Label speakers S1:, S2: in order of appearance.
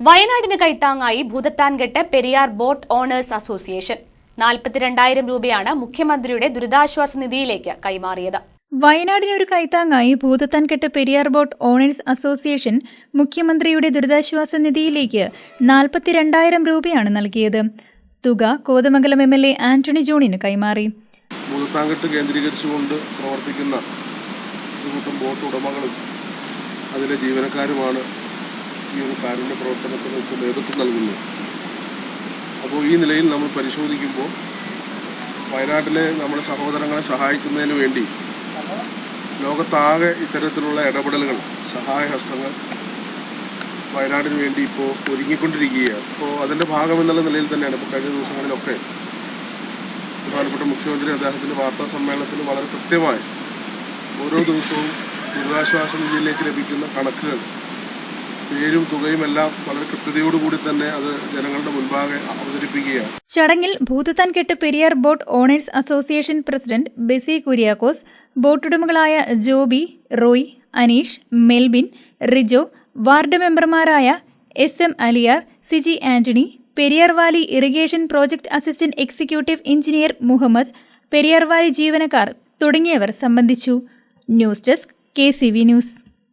S1: വയനാടിന് കൈത്താങ്ങായി Bhoothathankettu Periyar boat owners association. നാൽപ്പത്തിരണ്ടായിരം രൂപയാണ് മുഖ്യമന്ത്രിയുടെ ദുരിതാശ്വാസ നിധിയിലേക്ക് കൈമാറിയത്.
S2: വയനാടിനൊരു കൈത്താങ്ങായി Bhoothathankettu Periyar boat owners association മുഖ്യമന്ത്രിയുടെ ദുരിതാശ്വാസ നിധിയിലേക്ക് നാൽപ്പത്തിരണ്ടായിരം രൂപയാണ് നൽകിയത്. തുക Kothamangalam M L A Antony ജോണിന് കൈമാറി.
S3: ഭൂതത്താങ്കെട്ട് കേന്ദ്രീകരിച്ചുകൊണ്ട് പ്രവർത്തിക്കുന്ന ബോട്ട് ഉടമകളും അതിലെ ജീവനക്കാരുമാണ് ഈ ഒരു കാരുണ്യ പ്രവർത്തനത്തിന് ഇപ്പോൾ നേതൃത്വം നൽകുന്നു. അപ്പോൾ ഈ നിലയിൽ നമ്മൾ പരിശോധിക്കുമ്പോൾ വയനാട്ടിലെ നമ്മുടെ സഹോദരങ്ങളെ സഹായിക്കുന്നതിന് വേണ്ടി ലോകത്താകെ ഇത്തരത്തിലുള്ള ഇടപെടലുകൾ സഹായഹസ്തങ്ങൾ വയനാടിന് വേണ്ടി ഇപ്പോൾ ഒരുങ്ങിക്കൊണ്ടിരിക്കുകയാണ്. അപ്പോൾ അതിന്റെ ഭാഗമെന്നുള്ള നിലയിൽ തന്നെയാണ് ഇപ്പോൾ കഴിഞ്ഞ ദിവസങ്ങളിലൊക്കെ ബഹുമാനപ്പെട്ട മുഖ്യമന്ത്രി അദ്ദേഹത്തിന്റെ വാർത്താ സമ്മേളനത്തിൽ വളരെ കൃത്യമായി ഓരോ ദിവസവും ദുരിതാശ്വാസ നിധിയിലേക്ക് ലഭിക്കുന്ന കണക്കുകൾ പേരും തുകയും എല്ലാം വളരെ കൃത്യതയോടുകൂടി തന്നെ അത് ജനങ്ങളുടെ മുൻപാകെ അവതരിപ്പിക്കുകയാണ്.
S2: ചടങ്ങിൽ Bhoothathankettu Periyar boat owners association president Besy Kuriakose ബോട്ടുടമകളായ Joby Roy Aneesh Melbin Rijo ward മെമ്പർമാരായ S M Aliyar Siji Antony Periyar valley irrigation project assistant executive engineer Muhammad Periyar valley ജീവനക്കാർ തുടങ്ങിയവർ സംബന്ധിച്ചു. News desk K news.